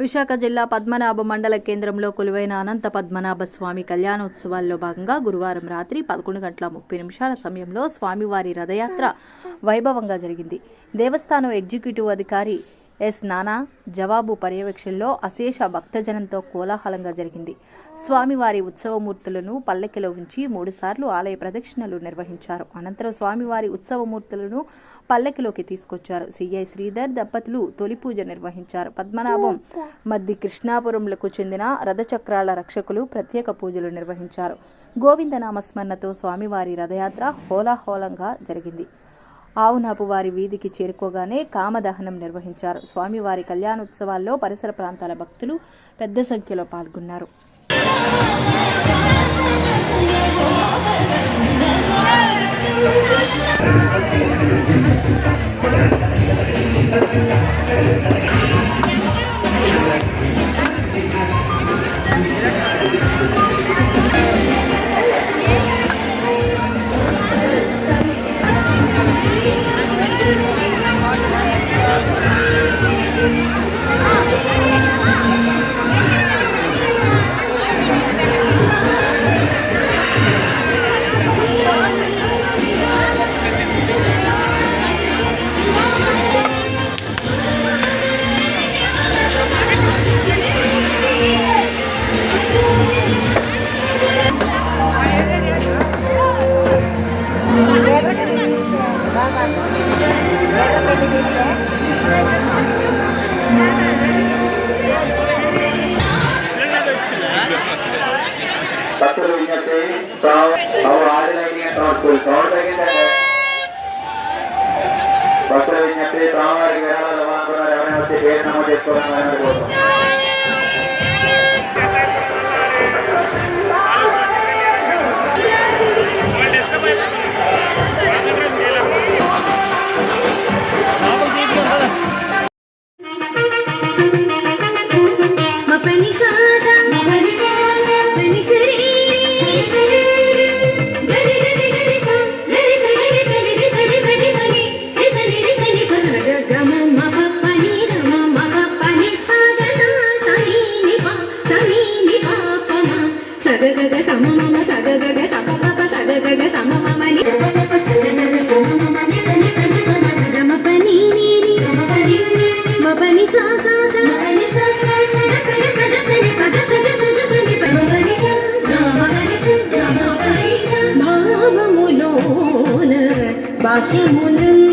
విశాఖ జిల్లా పద్మనాభ మండల కేంద్రంలో కొలువైన అనంత పద్మనాభ స్వామి కళ్యాణోత్సవాల్లో భాగంగా గురువారం రాత్రి పదకొండు గంటల ముప్పై నిమిషాల సమయంలో స్వామివారి రథయాత్ర వైభవంగా జరిగింది. దేవస్థానం ఎగ్జిక్యూటివ్ అధికారి ఎస్ నానా జవాబు పర్యవేక్షణలో అశేష భక్తజనంతో కోలాహలంగా జరిగింది. స్వామివారి ఉత్సవమూర్తులను పల్లెకిలో ఉంచి మూడుసార్లు ఆలయ ప్రదక్షిణలు నిర్వహించారు. అనంతరం స్వామివారి ఉత్సవమూర్తులను పల్లెకిలోకి తీసుకొచ్చారు. సిఐ శ్రీధర్ దంపతులు తొలి పూజ నిర్వహించారు. పద్మనాభం మద్ది కృష్ణాపురంలకు చెందిన రథచక్రాల రక్షకులు ప్రత్యేక పూజలు నిర్వహించారు. గోవిందనామస్మరణతో స్వామివారి రథయాత్ర హోలాహోలంగా జరిగింది. ఆవునాపు వారి వీధికి చేరుకోగానే కామదహనం నిర్వహించారు స్వామివారి కళ్యాణోత్సవాల్లో పరిసర ప్రాంతాల భక్తులు పెద్ద సంఖ్యలో పాల్గొన్నారు பத்திர விண்ணத்தை அவர் ஆடிலைனிய தோற்று தோற்றுகின்ற பத்திர விண்ணத்தை தாமாரி வேளாளர் வாங்குகிறார் அவனை பற்றி பேர் நம்ம தெரிந்து 다시 문은